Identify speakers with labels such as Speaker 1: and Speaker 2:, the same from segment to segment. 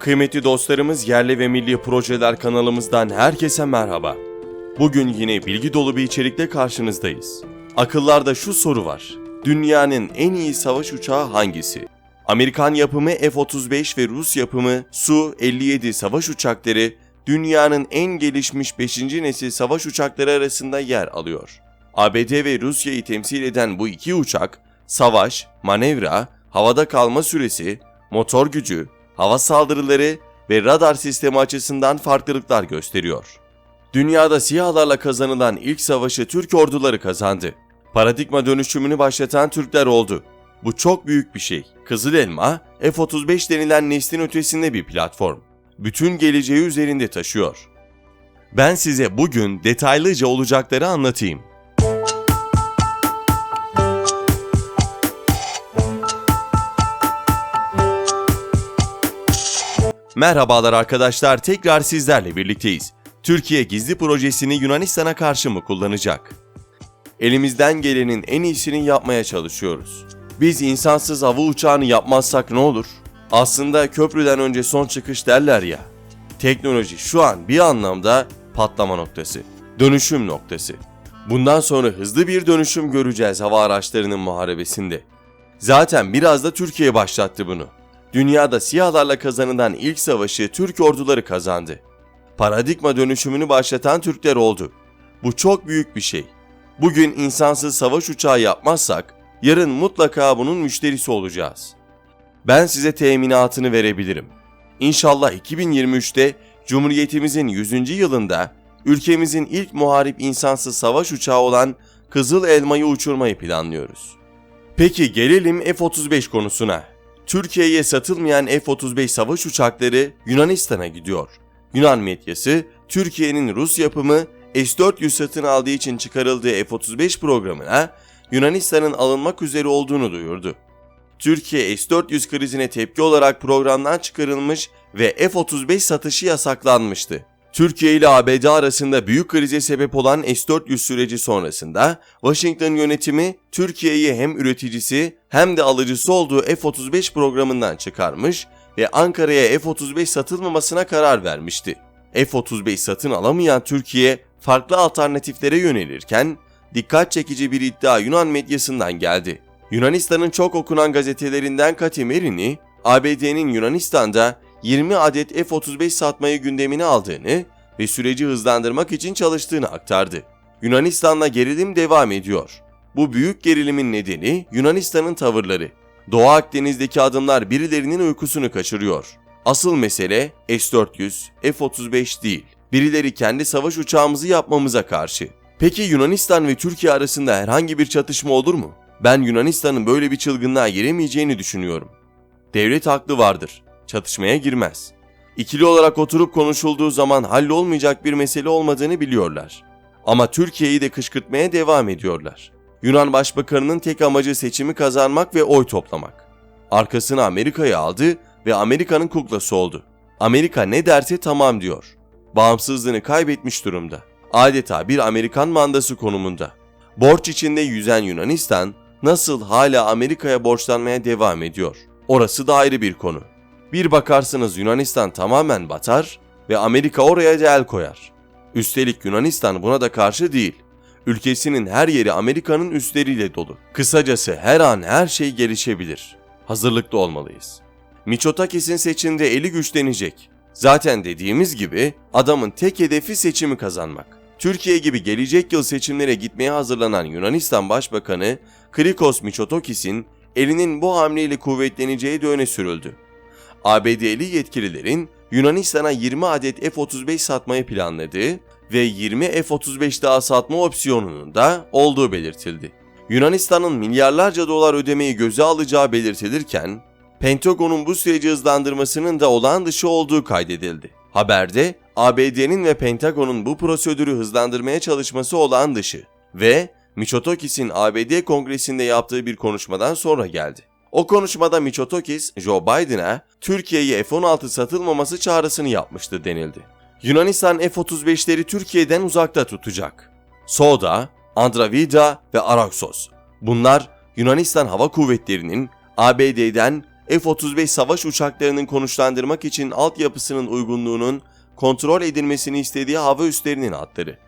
Speaker 1: Kıymetli dostlarımız yerli ve milli projeler kanalımızdan herkese merhaba. Bugün yine bilgi dolu bir içerikle karşınızdayız. Akıllarda şu soru var. Dünyanın en iyi savaş uçağı hangisi? Amerikan yapımı F-35 ve Rus yapımı Su-57 savaş uçakları dünyanın en gelişmiş 5. nesil savaş uçakları arasında yer alıyor. ABD ve Rusya'yı temsil eden bu iki uçak, savaş, manevra, havada kalma süresi, motor gücü, hava saldırıları ve radar sistemi açısından farklılıklar gösteriyor. Dünyada siyahlarla kazanılan ilk savaşı Türk orduları kazandı. Paradigma dönüşümünü başlatan Türkler oldu. Bu çok büyük bir şey. Kızıl Elma, F-35 denilen neslin ötesinde bir platform. Bütün geleceği üzerinde taşıyor. Ben size bugün detaylıca olacakları anlatayım. Merhabalar arkadaşlar, tekrar sizlerle birlikteyiz. Türkiye gizli projesini Yunanistan'a karşı mı kullanacak? Elimizden gelenin en iyisini yapmaya çalışıyoruz. Biz insansız hava uçağını yapmazsak ne olur? Aslında köprüden önce son çıkış derler ya. Teknoloji şu an bir anlamda patlama noktası, dönüşüm noktası. Bundan sonra hızlı bir dönüşüm göreceğiz hava araçlarının muharebesinde. Zaten biraz da Türkiye başlattı bunu. Dünyada siyahlarla kazanılan ilk savaşı Türk orduları kazandı. Paradigma dönüşümünü başlatan Türkler oldu. Bu çok büyük bir şey. Bugün insansız savaş uçağı yapmazsak yarın mutlaka bunun müşterisi olacağız. Ben size teminatını verebilirim. İnşallah 2023'te Cumhuriyetimizin 100. yılında ülkemizin ilk muharip insansız savaş uçağı olan Kızıl Elma'yı uçurmayı planlıyoruz. Peki gelelim F-35 konusuna. Türkiye'ye satılmayan F-35 savaş uçakları Yunanistan'a gidiyor. Yunan medyası Türkiye'nin Rus yapımı S-400 satın aldığı için çıkarıldığı F-35 programına Yunanistan'ın alınmak üzere olduğunu duyurdu. Türkiye S-400 krizine tepki olarak programdan çıkarılmış ve F-35 satışı yasaklanmıştı. Türkiye ile ABD arasında büyük krize sebep olan S-400 süreci sonrasında Washington yönetimi Türkiye'yi hem üreticisi hem de alıcısı olduğu F-35 programından çıkarmış ve Ankara'ya F-35 satılmamasına karar vermişti. F-35 satın alamayan Türkiye farklı alternatiflere yönelirken dikkat çekici bir iddia Yunan medyasından geldi. Yunanistan'ın çok okunan gazetelerinden Katimerini, ABD'nin Yunanistan'da 20 adet F-35 satmayı gündemine aldığını ve süreci hızlandırmak için çalıştığını aktardı. Yunanistan'la gerilim devam ediyor. Bu büyük gerilimin nedeni Yunanistan'ın tavırları. Doğu Akdeniz'deki adımlar birilerinin uykusunu kaçırıyor. Asıl mesele S-400, F-35 değil. Birileri kendi savaş uçağımızı yapmamıza karşı. Peki Yunanistan ve Türkiye arasında herhangi bir çatışma olur mu? Ben Yunanistan'ın böyle bir çılgınlığa giremeyeceğini düşünüyorum. Devlet haklı vardır. Çatışmaya girmez. İkili olarak oturup konuşulduğu zaman hallolmayacak bir mesele olmadığını biliyorlar. Ama Türkiye'yi de kışkırtmaya devam ediyorlar. Yunan Başbakanı'nın tek amacı seçimi kazanmak ve oy toplamak. Arkasını Amerika'ya aldı ve Amerika'nın kuklası oldu. Amerika ne derse tamam diyor. Bağımsızlığını kaybetmiş durumda. Adeta bir Amerikan mandası konumunda. Borç içinde yüzen Yunanistan nasıl hala Amerika'ya borçlanmaya devam ediyor? Orası da ayrı bir konu. Bir bakarsınız Yunanistan tamamen batar ve Amerika oraya da el koyar. Üstelik Yunanistan buna da karşı değil. Ülkesinin her yeri Amerika'nın üstleriyle dolu. Kısacası her an her şey gelişebilir. Hazırlıklı olmalıyız. Miçotakis'in seçimde eli güçlenecek. Zaten dediğimiz gibi adamın tek hedefi seçimi kazanmak. Türkiye gibi gelecek yıl seçimlere gitmeye hazırlanan Yunanistan Başbakanı Krikos Mitsotakis'in elinin bu hamleyle kuvvetleneceği de öne sürüldü. ABD'li yetkililerin Yunanistan'a 20 adet F-35 satmayı planladığı ve 20 F-35 daha satma opsiyonunun da olduğu belirtildi. Yunanistan'ın milyarlarca dolar ödemeyi göze alacağı belirtilirken, Pentagon'un bu süreci hızlandırmasının da olağan dışı olduğu kaydedildi. Haberde ABD'nin ve Pentagon'un bu prosedürü hızlandırmaya çalışması olağan dışı ve Mitsotakis'in ABD Kongresi'nde yaptığı bir konuşmadan sonra geldi. O konuşmada Mitsotakis, Joe Biden'a Türkiye'ye F-16 satılmaması çağrısını yapmıştı denildi. Yunanistan F-35'leri Türkiye'den uzakta tutacak. Soda, Andravida ve Araxos. Bunlar Yunanistan Hava Kuvvetleri'nin ABD'den F-35 savaş uçaklarının konuşlandırmak için altyapısının uygunluğunun kontrol edilmesini istediği hava üslerinin adları.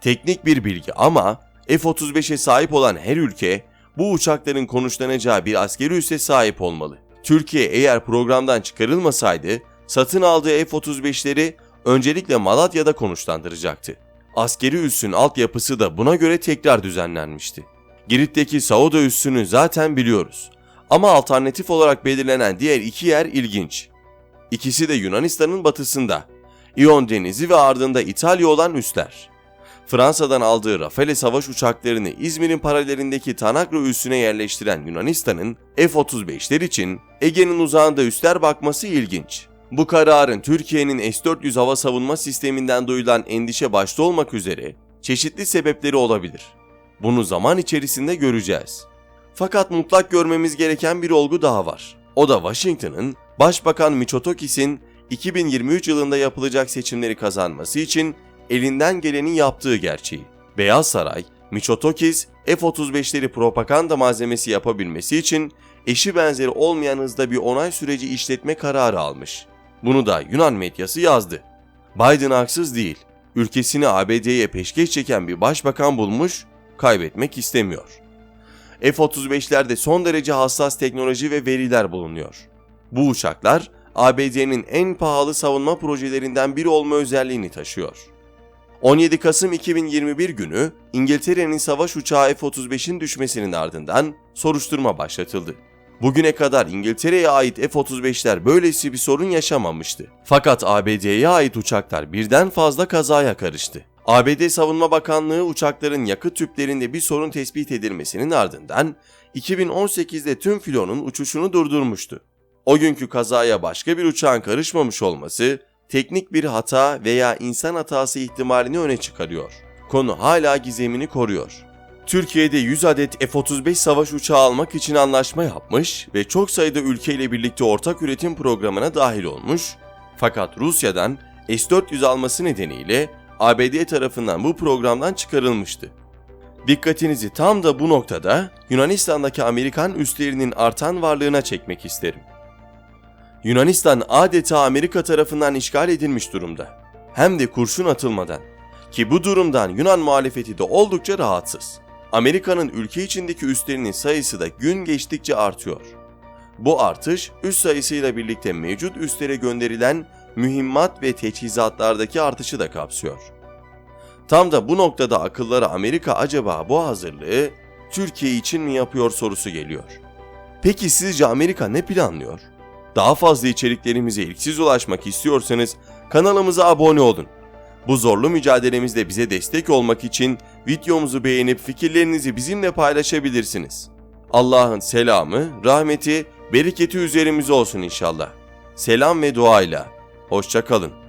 Speaker 1: Teknik bir bilgi ama F-35'e sahip olan her ülke bu uçakların konuşlanacağı bir askeri üsse sahip olmalı. Türkiye eğer programdan çıkarılmasaydı satın aldığı F-35'leri öncelikle Malatya'da konuşlandıracaktı. Askeri üssün altyapısı da buna göre tekrar düzenlenmişti. Girit'teki Sauda üssünü zaten biliyoruz. Ama alternatif olarak belirlenen diğer iki yer ilginç. İkisi de Yunanistan'ın batısında. İyon Denizi ve ardında İtalya olan üsler. Fransa'dan aldığı Rafale savaş uçaklarını İzmir'in paralelindeki Tanakro üssüne yerleştiren Yunanistan'ın F-35'ler için Ege'nin uzağında üsler bakması ilginç. Bu kararın Türkiye'nin S-400 hava savunma sisteminden duyulan endişe başta olmak üzere çeşitli sebepleri olabilir. Bunu zaman içerisinde göreceğiz. Fakat mutlak görmemiz gereken bir olgu daha var. O da Washington'ın Başbakan Mitsotakis'in 2023 yılında yapılacak seçimleri kazanması için elinden geleni yaptığı gerçeği. Beyaz Saray, Mitsotakis F-35'leri propaganda malzemesi yapabilmesi için eşi benzeri olmayan hızda bir onay süreci işletme kararı almış. Bunu da Yunan medyası yazdı. Biden haksız değil. Ülkesini ABD'ye peşkeş çeken bir başbakan bulmuş, kaybetmek istemiyor. F-35'lerde son derece hassas teknoloji ve veriler bulunuyor. Bu uçaklar ABD'nin en pahalı savunma projelerinden biri olma özelliğini taşıyor. 17 Kasım 2021 günü İngiltere'nin savaş uçağı F-35'in düşmesinin ardından soruşturma başlatıldı. Bugüne kadar İngiltere'ye ait F-35'ler böylesi bir sorun yaşamamıştı. Fakat ABD'ye ait uçaklar birden fazla kazaya karıştı. ABD Savunma Bakanlığı uçakların yakıt tüplerinde bir sorun tespit edilmesinin ardından 2018'de tüm filonun uçuşunu durdurmuştu. O günkü kazaya başka bir uçağın karışmamış olması teknik bir hata veya insan hatası ihtimalini öne çıkarıyor. Konu hala gizemini koruyor. Türkiye'de 100 adet F-35 savaş uçağı almak için anlaşma yapmış ve çok sayıda ülkeyle birlikte ortak üretim programına dahil olmuş. Fakat Rusya'dan S-400 alması nedeniyle ABD tarafından bu programdan çıkarılmıştı. Dikkatinizi tam da bu noktada Yunanistan'daki Amerikan üslerinin artan varlığına çekmek isterim. Yunanistan adeta Amerika tarafından işgal edilmiş durumda. Hem de kurşun atılmadan. Ki bu durumdan Yunan muhalefeti de oldukça rahatsız. Amerika'nın ülke içindeki üslerinin sayısı da gün geçtikçe artıyor. Bu artış üs sayısıyla birlikte mevcut üslere gönderilen mühimmat ve teçhizatlardaki artışı da kapsıyor. Tam da bu noktada akıllara Amerika acaba bu hazırlığı Türkiye için mi yapıyor sorusu geliyor. Peki sizce Amerika ne planlıyor? Daha fazla içeriklerimize ilk siz ulaşmak istiyorsanız kanalımıza abone olun. Bu zorlu mücadelemizde bize destek olmak için videomuzu beğenip fikirlerinizi bizimle paylaşabilirsiniz. Allah'ın selamı, rahmeti, bereketi üzerimize olsun inşallah. Selam ve duayla. Hoşça kalın.